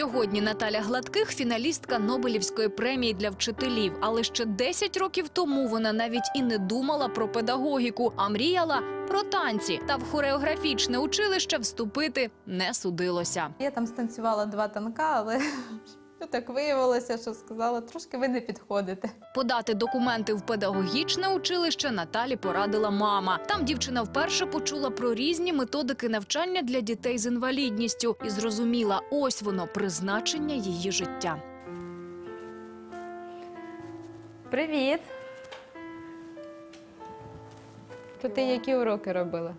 Сьогодні Наталя Гладких фіналістка Нобелівської премії для вчителів. Але ще 10 років тому вона навіть і не думала про педагогіку, а мріяла про танці. Та в хореографічне училище вступити не судилося. Я там станцювала два танка, але ну, так виявилося, що сказала, трошки ви не підходите. Подати документи в педагогічне училище Наталі порадила мама. Там дівчина вперше почула про різні методики навчання для дітей з інвалідністю і зрозуміла, ось воно призначення її життя. Привіт! То ти які уроки робила?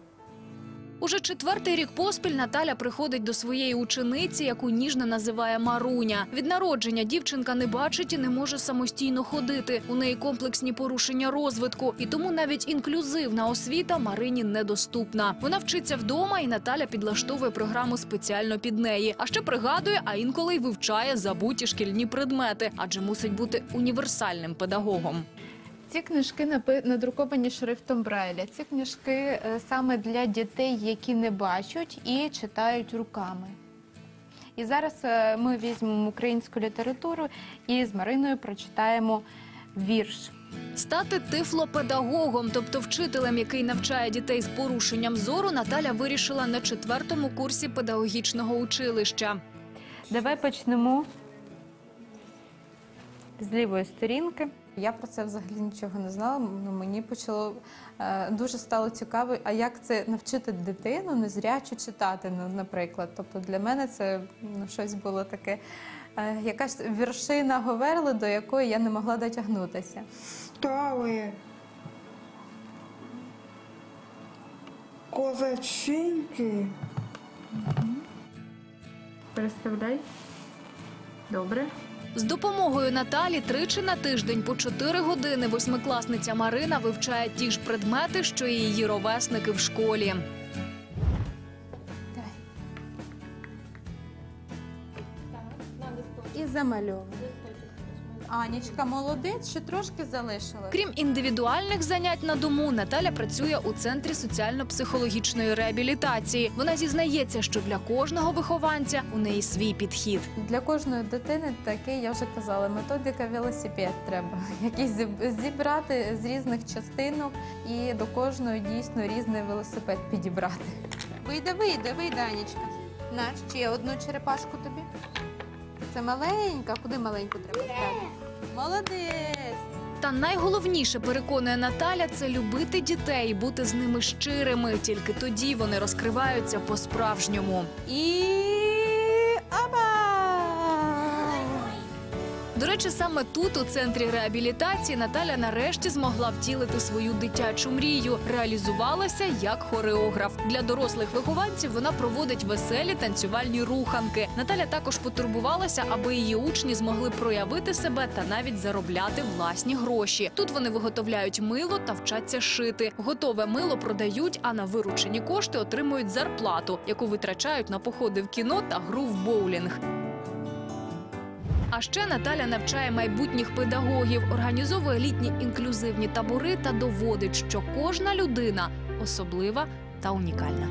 Уже четвертий рік поспіль Наталя приходить до своєї учениці, яку ніжно називає Маруня. Від народження дівчинка не бачить і не може самостійно ходити. У неї комплексні порушення розвитку, і тому навіть інклюзивна освіта Марині недоступна. Вона вчиться вдома, і Наталя підлаштовує програму спеціально під неї. А ще пригадує, а інколи й вивчає забуті шкільні предмети, адже мусить бути універсальним педагогом. Ці книжки напи- надруковані шрифтом Брайля. Ці книжки е, саме для дітей, які не бачать і читають руками. І зараз е, ми візьмемо українську літературу і з Мариною прочитаємо вірш. Стати тифлопедагогом, тобто вчителем, який навчає дітей з порушенням зору, Наталя вирішила на четвертому курсі педагогічного училища. Давай почнемо з лівої сторінки. Я про це взагалі нічого не знала. Ну, мені почало е, дуже стало цікаво, а як це навчити дитину незрячу читати, ну, наприклад. Тобто для мене це ну, щось було таке, е, якась вершина Говерли, до якої я не могла дотягнутися. стали козаченьки. Представляй. Добре. З допомогою Наталі тричі на тиждень по 4 години восьмикласниця Марина вивчає ті ж предмети, що і її ровесники в школі. І замальовуємо. Анічка, молодець, ще трошки залишилось. Крім індивідуальних занять на дому, Наталя працює у центрі соціально-психологічної реабілітації. Вона зізнається, що для кожного вихованця у неї свій підхід. Для кожної дитини таке, я вже казала, методика велосипед треба. Якийсь зіб- зібрати з різних частинок і до кожної дійсно різний велосипед підібрати. Вийде, вийде, вийде, Анічка. На, ще одну черепашку тобі. Це маленька, куди маленьку треба ставити? Молодець! Та найголовніше переконує Наталя це любити дітей, бути з ними щирими. Тільки тоді вони розкриваються по-справжньому. І До речі, саме тут, у центрі реабілітації, Наталя нарешті змогла втілити свою дитячу мрію. Реалізувалася як хореограф. Для дорослих вихованців вона проводить веселі танцювальні руханки. Наталя також потурбувалася, аби її учні змогли проявити себе та навіть заробляти власні гроші. Тут вони виготовляють мило та вчаться шити. Готове мило продають, а на виручені кошти отримують зарплату, яку витрачають на походи в кіно та гру в боулінг. А ще Наталя навчає майбутніх педагогів, організовує літні інклюзивні табори та доводить, що кожна людина особлива та унікальна.